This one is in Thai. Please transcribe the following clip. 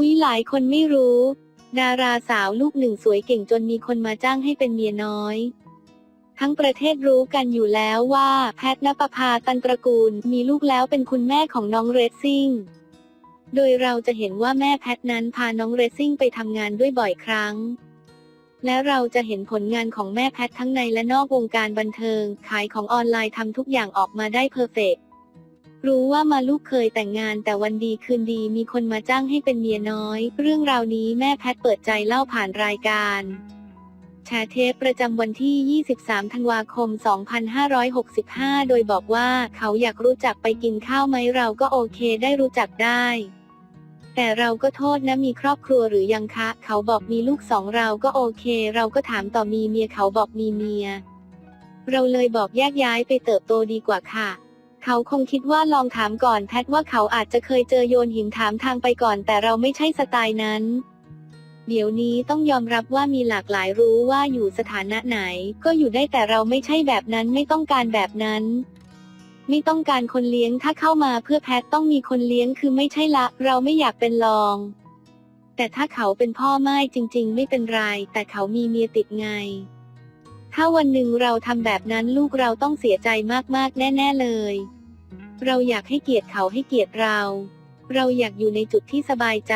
อุ๊ยหลายคนไม่รู้ ดาราสาวลูกหนึ่งสวยเก่งจนมีคนมาจ้างให้เป็นเมียน้อย ทั้งประเทศรู้กันอยู่แล้วว่าแพทนปภาตันตระกูลมีลูกแล้วเป็นคุณแม่ของน้องเรซซิ่ง โดยเราจะเห็นว่าแม่แพทนั้นพาน้องเรซซิ่งไปทำงานด้วยบ่อยครั้ง และเราจะเห็นผลงานของแม่แพททั้งในและนอกวงการบันเทิง ขายของออนไลน์ทำทุกอย่างออกมาได้เพอร์เฟกต์ รู้ว่ามาลูกเคยแต่งงานแต่วันดีคืนดีมีคนมาจ้างให้เป็นเมียน้อย เรื่องราวนี้แม่แพทเปิดใจเล่าผ่านรายการแชร์เทปประจำวันที่ 23 ธันวาคม 2565 โดยบอกว่าเขาอยากรู้จักไปกินข้าวไหมเราก็โอเคได้รู้จักได้ แต่เราก็โทษนะมีครอบครัวหรือยังคะ เขาบอกมีลูกสองเราก็โอเค เราก็ถามต่อมีเมียเขาบอกมีเมีย เราเลยบอกแยกย้ายไปเติบโตดีกว่าค่ะ เขาคงคิดว่าลองถามก่อนแพทว่าเขาอาจจะเคยเจอโยนหินถามทางไปก่อน แต่เราไม่ใช่สไตล์นั้น เดี๋ยวนี้ต้องยอมรับว่ามีหลากหลายรู้ว่าอยู่สถานะไหน ก็อยู่ได้แต่เราไม่ใช่แบบนั้นไม่ต้องการแบบนั้น ไม่ต้องการคนเลี้ยงถ้าเข้ามาเพื่อแพทต้องมีคนเลี้ยงคือไม่ใช่ละ เราไม่อยากเป็นรอง แต่ถ้าเขาเป็นพ่อไม่จริง ๆ ไม่เป็นไรแต่เขามีเมียติดไงถ้าวันหนึ่งเราทำแบบนั้นลูกเราต้องเสียใจมากๆ แน่ ๆ เลย เราอยากให้เกียรติเขาให้เกียรติเรา เราอยากอยู่ในจุดที่สบายใจ